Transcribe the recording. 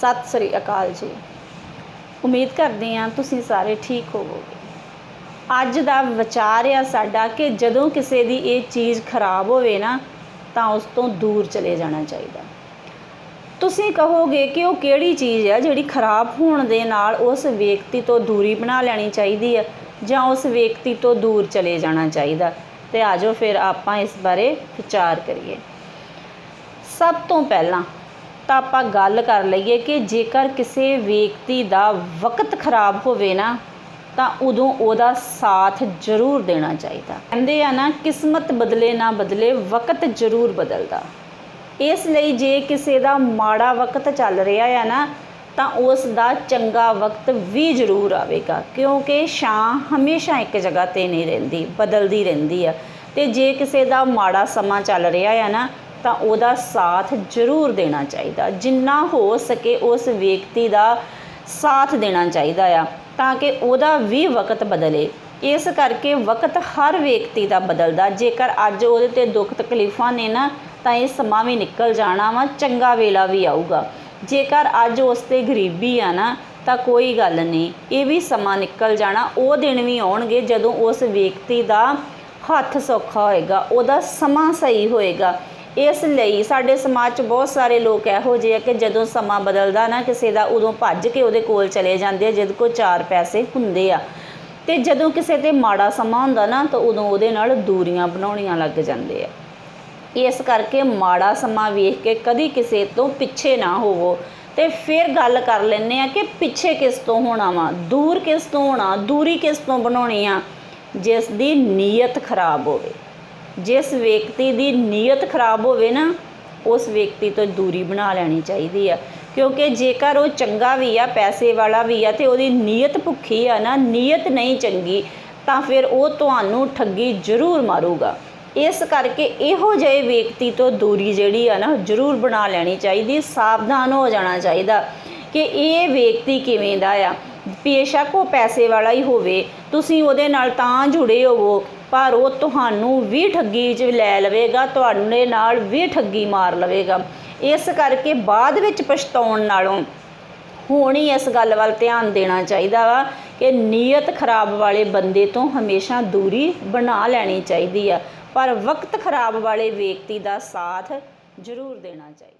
ਸਤਿ ਸ੍ਰੀ ਅਕਾਲ ਜੀ। ਉਮੀਦ ਕਰਦੇ ਹਾਂ ਤੁਸੀਂ ਸਾਰੇ ਠੀਕ ਹੋਵੋਗੇ। ਅੱਜ ਦਾ ਵਿਚਾਰ ਆ ਸਾਡਾ ਕਿ ਜਦੋਂ ਕਿਸੇ ਦੀ ਇਹ ਚੀਜ਼ ਖਰਾਬ ਹੋਵੇ ਨਾ, ਤਾਂ ਉਸ ਤੋਂ ਦੂਰ ਚਲੇ ਜਾਣਾ ਚਾਹੀਦਾ। ਤੁਸੀਂ ਕਹੋਗੇ ਕਿ ਉਹ ਕਿਹੜੀ ਚੀਜ਼ ਹੈ ਜਿਹੜੀ ਖਰਾਬ ਹੋਣ ਦੇ ਨਾਲ ਉਸ ਵਿਅਕਤੀ ਤੋਂ ਦੂਰੀ ਬਣਾ ਲੈਣੀ ਚਾਹੀਦੀ ਹੈ ਜਾਂ ਉਸ ਵਿਅਕਤੀ ਤੋਂ ਦੂਰ ਚਲੇ ਜਾਣਾ ਚਾਹੀਦਾ? ਤੇ ਆਜੋ ਫਿਰ ਆਪਾਂ ਇਸ ਬਾਰੇ ਵਿਚਾਰ ਕਰੀਏ। ਸਭ ਤੋਂ ਪਹਿਲਾਂ ਤਾਂ ਆਪਾਂ ਗੱਲ ਕਰ ਲਈਏ ਕਿ ਜੇਕਰ ਕਿਸੇ ਵਿਅਕਤੀ ਦਾ ਵਕਤ ਖਰਾਬ ਹੋਵੇ ਨਾ, ਤਾਂ ਉਦੋਂ ਉਹਦਾ ਸਾਥ ਜ਼ਰੂਰ ਦੇਣਾ ਚਾਹੀਦਾ। ਕਹਿੰਦੇ ਆ ਨਾ, ਕਿਸਮਤ ਬਦਲੇ ਨਾ ਬਦਲੇ ਵਕਤ ਜ਼ਰੂਰ ਬਦਲਦਾ। ਇਸ ਲਈ ਜੇ ਕਿਸੇ ਦਾ ਮਾੜਾ ਵਕਤ ਚੱਲ ਰਿਹਾ ਆ ਨਾ, ਤਾਂ ਉਸ ਦਾ ਚੰਗਾ ਵਕਤ ਵੀ ਜ਼ਰੂਰ ਆਵੇਗਾ, ਕਿਉਂਕਿ ਛਾਂ ਹਮੇਸ਼ਾ ਇੱਕ ਜਗ੍ਹਾ ਤੇ ਨਹੀਂ ਰਹਿੰਦੀ, ਬਦਲਦੀ ਰਹਿੰਦੀ ਆ। ਤੇ ਜੇ ਕਿਸੇ ਦਾ ਮਾੜਾ ਸਮਾਂ ਚੱਲ ਰਿਹਾ ਆ ਨਾ ਤਾਂ ਉਹਦਾ ਸਾਥ ਜ਼ਰੂਰ ਦੇਣਾ ਚਾਹੀਦਾ। ਜਿੰਨਾ ਹੋ ਸਕੇ ਉਸ ਵਿਅਕਤੀ ਦਾ ਸਾਥ ਦੇਣਾ ਚਾਹੀਦਾ ਆ, ਤਾਂ ਕਿ ਉਹਦਾ ਵੀ ਵਕਤ ਬਦਲੇ। ਇਸ ਕਰਕੇ ਵਕਤ ਹਰ ਵਿਅਕਤੀ ਦਾ ਬਦਲਦਾ। ਜੇਕਰ ਅੱਜ ਉਹਦੇ ਤੇ ਦੁੱਖ ਤਕਲੀਫਾਂ ਨੇ ਨਾ, ਤਾਂ ਇਹ ਸਮਾਂ ਵੀ ਨਿਕਲ ਜਾਣਾ ਵਾ, ਚੰਗਾ ਵੇਲਾ ਵੀ ਆਊਗਾ। ਜੇਕਰ ਅੱਜ ਉਸ ਤੇ ਗਰੀਬੀ ਆ ਨਾ, ਤਾਂ ਕੋਈ ਗੱਲ ਨਹੀਂ, ਇਹ ਵੀ ਸਮਾਂ ਨਿਕਲ ਜਾਣਾ। ਉਹ ਦਿਨ ਵੀ ਆਉਣਗੇ ਜਦੋਂ ਉਸ ਵਿਅਕਤੀ ਦਾ ਹੱਥ ਸੌਖਾ ਹੋਏਗਾ, ਉਹਦਾ ਸਮਾਂ ਸਹੀ ਹੋਏਗਾ। ਇਸ ਲਈ ਸਾਡੇ ਸਮਾਜ 'ਚ ਬਹੁਤ ਸਾਰੇ ਲੋਕ ਇਹੋ ਜਿਹੇ ਆ ਕਿ ਜਦੋਂ ਸਮਾਂ ਬਦਲਦਾ ਨਾ ਕਿਸੇ ਦਾ, ਉਦੋਂ ਭੱਜ ਕੇ ਉਹਦੇ ਕੋਲ ਚਲੇ ਜਾਂਦੇ ਆ, ਜਿਹਦੇ ਕੋਲ ਚਾਰ ਪੈਸੇ ਹੁੰਦੇ ਆ। ਤੇ ਜਦੋਂ ਕਿਸੇ ਤੇ ਮਾੜਾ ਸਮਾਂ ਹੁੰਦਾ ਨਾ, ਤਾਂ ਉਦੋਂ ਉਹਦੇ ਨਾਲ ਦੂਰੀਆਂ ਬਣਾਉਣੀਆਂ ਲੱਗ ਜਾਂਦੇ ਆ। ਇਸ ਕਰਕੇ ਮਾੜਾ ਸਮਾਂ ਵੇਖ ਕੇ ਕਦੀ ਕਿਸੇ ਤੋਂ ਪਿੱਛੇ ਨਾ ਹੋਵੋ। ਤੇ ਫਿਰ ਗੱਲ ਕਰ ਲੈਂਦੇ ਆ ਕਿ ਪਿੱਛੇ ਕਿਸ ਤੋਂ ਹੋਣਾ ਵਾ? ਦੂਰ ਕਿਸ ਤੋਂ ਹੋਣਾ? ਦੂਰੀ ਕਿਸ ਤੋਂ ਬਣਾਉਣੀ ਆ? ਜਿਸ ਦੀ ਨੀਅਤ ਖਰਾਬ ਹੋਵੇ। ਜਿਸ ਵਿਅਕਤੀ ਦੀ ਨੀਅਤ ਖਰਾਬ ਹੋਵੇ ਨਾ, ਉਸ ਵਿਅਕਤੀ ਤੋਂ ਦੂਰੀ ਬਣਾ ਲੈਣੀ ਚਾਹੀਦੀ ਆ। ਕਿਉਂਕਿ ਜੇਕਰ ਉਹ ਚੰਗਾ ਵੀ ਆ, ਪੈਸੇ ਵਾਲਾ ਵੀ ਆ ਤੇ ਉਹਦੀ ਨੀਅਤ ਭੁੱਖੀ ਆ ਨਾ, ਨੀਅਤ ਨਹੀਂ ਚੰਗੀ, ਤਾਂ ਫਿਰ ਉਹ ਤੁਹਾਨੂੰ ਠੱਗੀ ਜ਼ਰੂਰ ਮਾਰੂਗਾ। ਇਸ ਕਰਕੇ ਇਹੋ ਜਿਹੇ ਵਿਅਕਤੀ ਤੋਂ ਦੂਰੀ ਜਿਹੜੀ ਆ ਨਾ, ਜ਼ਰੂਰ ਬਣਾ ਲੈਣੀ ਚਾਹੀਦੀ, ਸਾਵਧਾਨ ਹੋ ਜਾਣਾ ਚਾਹੀਦਾ ਕਿ ਇਹ ਵਿਅਕਤੀ ਕਿਵੇਂ ਦਾ ਆ। ਬੇਸ਼ੱਕ ਉਹ ਪੈਸੇ ਵਾਲਾ ਹੀ ਹੋਵੇ, ਤੁਸੀਂ ਉਹਦੇ ਨਾਲ ਤਾਂ ਜੁੜੇ ਹੋਵੋ ਪਰ ਉਹ ਤੁਹਾਨੂੰ ਵੀ ਠੱਗੀ 'ਚ ਲੈ ਲਵੇਗਾ, ਤੁਹਾਡੇ ਨਾਲ ਵੀ ਠੱਗੀ ਮਾਰ ਲਵੇਗਾ। ਇਸ ਕਰਕੇ ਬਾਅਦ ਵਿੱਚ ਪਛਤਾਉਣ ਨਾਲੋਂ ਹੁਣ ਹੀ ਇਸ ਗੱਲ ਵੱਲ ਧਿਆਨ ਦੇਣਾ ਚਾਹੀਦਾ ਵਾ ਕਿ ਨੀਅਤ ਖਰਾਬ ਵਾਲੇ ਬੰਦੇ ਤੋਂ ਹਮੇਸ਼ਾ ਦੂਰੀ ਬਣਾ ਲੈਣੀ ਚਾਹੀਦੀ ਆ, ਪਰ ਵਕਤ ਖਰਾਬ ਵਾਲੇ ਵਿਅਕਤੀ ਦਾ ਸਾਥ ਜ਼ਰੂਰ ਦੇਣਾ ਚਾਹੀਦਾ।